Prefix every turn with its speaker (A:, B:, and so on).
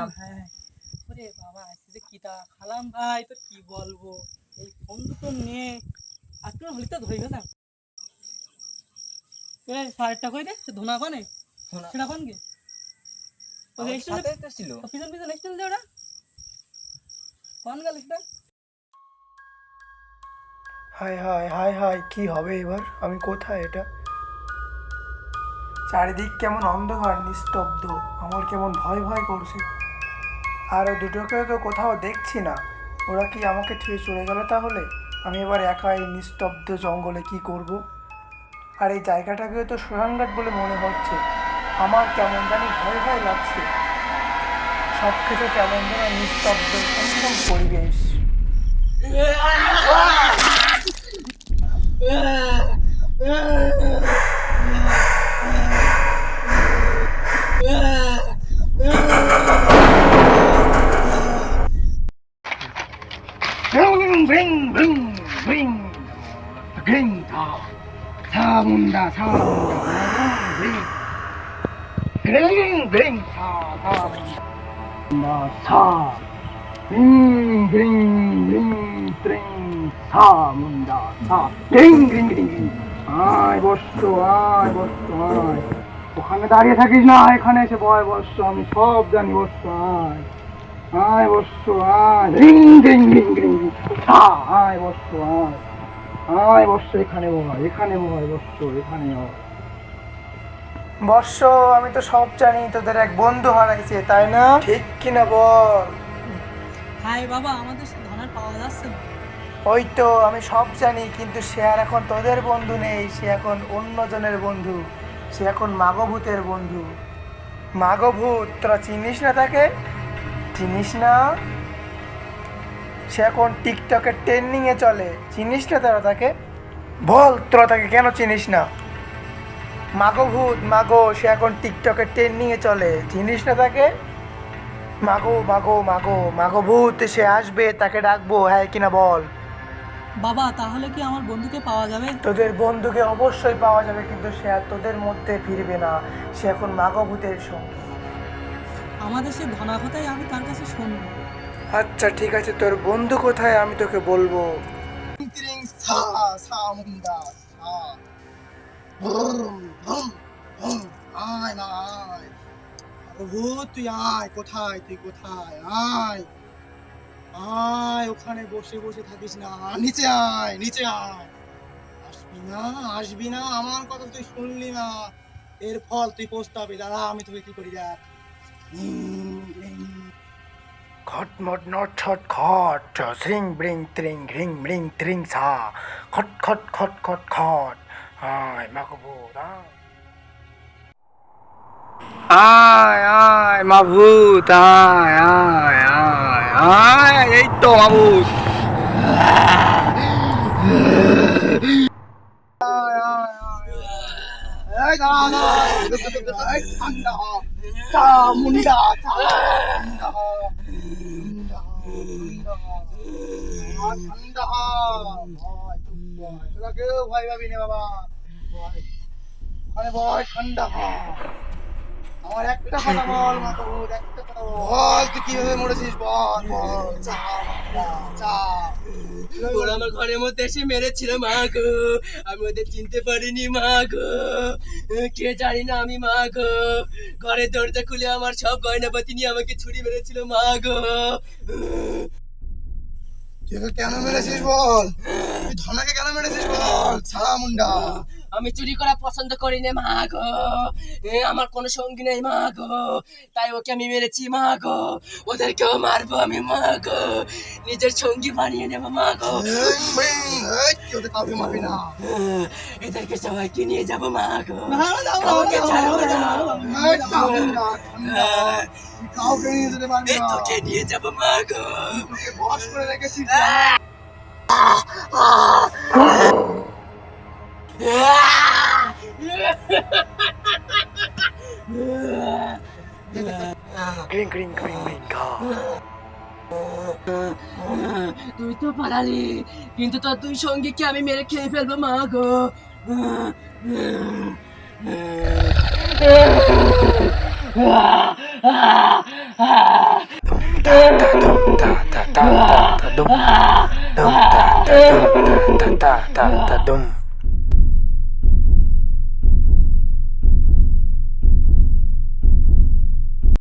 A: এ বাবা আজকে যে কিটা খালাম ভাই তো কি বলব? এই ফোন হলিতে ধরিবে না? এ সারটা কই রে? সে ধোনা কোনে সেটা কোন
B: ছিল
A: পিছন পিছন স্টেশন যে ওটা? কোন গেল সেটা?
C: হায় হায় হায় হায় কি হবে এবার? আমি কোথায় এটা? চারিদিক কেমন অন্ধকার নিস্তব্ধ। আমার কেমন ভয় ভয় করছে। আর ওই দুটোকে তো কোথাও দেখছি না। ওরা কি আমাকে ছুঁয়ে চলে গেল তাহলে? আমি এবার একা এই নিস্তব্ধ জঙ্গলে কি করব? আর এই জায়গাটাকে তো শ্মশানঘাট বলে মনে হচ্ছে। আমার কেমন জানি ভয় ভয় লাগছে। সব কিছু কেমন যেন নিস্তব্ধ সুন্দর পরিবেশ
D: Bring, bring, bring, bring. Bring, ta. Sa munda, sa munda. Bring. Bring, bring, sa, sa munda. Sa. Bring, bring, bring, bring. Sa munda, sa. Bring, bring, bring, bring. আয় বসতো আয় বসতো আয় ওখানে দাঁড়িয়ে থাকিস না এখানে এসে বয় বসছ আমি সব জানি বসতো আয় আয় বসছ আয় রিং রিং রিং রিং হা আয় বসছ আয় আয় বসছ এখানে বয় এখানে বয় বসছ এখানে
C: বর্ষ আমি তো সব জানি তোদের এক বন্ধু হারাইছে তাই না? ঠিক কিনা বল?
A: হাই বাবা আমাদের ধনার পাওয়া যাচ্ছে না।
C: ওই তো আমি সব জানি কিন্তু সে আর এখন তোদের বন্ধু নেই সে এখন অন্যজনের বন্ধু। সে এখন মাগভূতের বন্ধু। মাগভূত তোরা চিনিস না তাকে? চিনিস না? সে এখন টিকটকের ট্রেন্ডিংয়ে চলে। চিনিস না তোরা তাকে? বল তোরা তাকে কেন চিনিস না? মাগভূত মাগো সে এখন টিকটকের ট্রেন্ডিংয়ে চলে। চিনিস না তাকে? মাগো মাগো মাগো মাগো ভূত সে আসবে তাকে ডাকবো হ্যাঁ কিনা বল।
A: বাবা তাহলে কি আমার বন্ধুকে পাওয়া যাবে?
C: তোদের বন্ধুকে অবশ্যই পাওয়া যাবে কিন্তু সে আর তোদের মধ্যে ফিরবে না। সে এখন মাগভূতের সঙ্গে।
A: আমাদের সে ধনা কথাই আমি তার কাছে শুনব।
C: আচ্ছা ঠিক আছে তোর বন্ধু কোথায় আমি তোকে বলব?
D: আয় না আয়। ভূত তুই আয় কোথায় তুই কোথায়? আয়। আয় ওখানে বসে বসে থাকিস না। নিচে আয় নিচে আয়। আসবি না আসবি না আমার কথা তুই শুনলি না। এর ফল তুই পস্তাবি দাদা আমি তোকে কি করি দেখ।
C: খট মট নট ছট খট, শ্রিং ব্রিং ত্রিং ঘ্রিং ব্রিং ত্রিং সা, খট খট খট খট খট। আয় মাগভূত আয়। আয় মাভূত আয় আয় আয় আয়, এই তো মাভূত
D: এই দাঁড়া দাঁড়া এই ঠান্ডা হ। চা মুন্ডা চা মুন্ডা হ। মুন্ডা হ, মুন্ডা হ। আর ঠান্ডা হ। ভয়, চুপ বয়। তোরা কেউ ভয় পাবি না বাবা। ওখানে ভয় ঠান্ডা। আমার একটা কথা বল মাতবুদ একটা কথা বল তুই কীভাবে মরেছিস বল বল চা
A: ওরা আমার ঘরের মধ্যে এসে মেরেছিল মা গো। আমি ওদের চিনতে পারিনি মা গো। কে জানি না আমি মা গো। ঘরের দরজা খুলে আমার সব গয়নাপাতি নিয়ে আমাকে ছুরি মেরেছিল মা গো।
D: কেন মেরেছিস বল? তুই ধনাকে কেন মেরেছিস বল? ছাড়া মুন্ডা।
A: আমি চুরি করা পছন্দ করি না মা গো। আমার কোনো সঙ্গী নেই মা গো। তাই ওকে আমি মেরেছি মা গো। ওদেরকেও মারবো আমি মা গো। নিজের সঙ্গী বানিয়ে নেব মা গো। এদেরকে সবাইকে নিয়ে যাব মা গো। কাউকে ছাড়বো
D: না, নিয়ে
A: যাব মা গো।
C: গ্রিং গ্রিং গ্রিং গ্রিং খা
A: তুই তো পালালি কিন্তু তোর দুই সঙ্গীকে আমি মেরে খেয়ে ফেলব মা গো তা তা দুম তা তা তা তা তা দুম দুম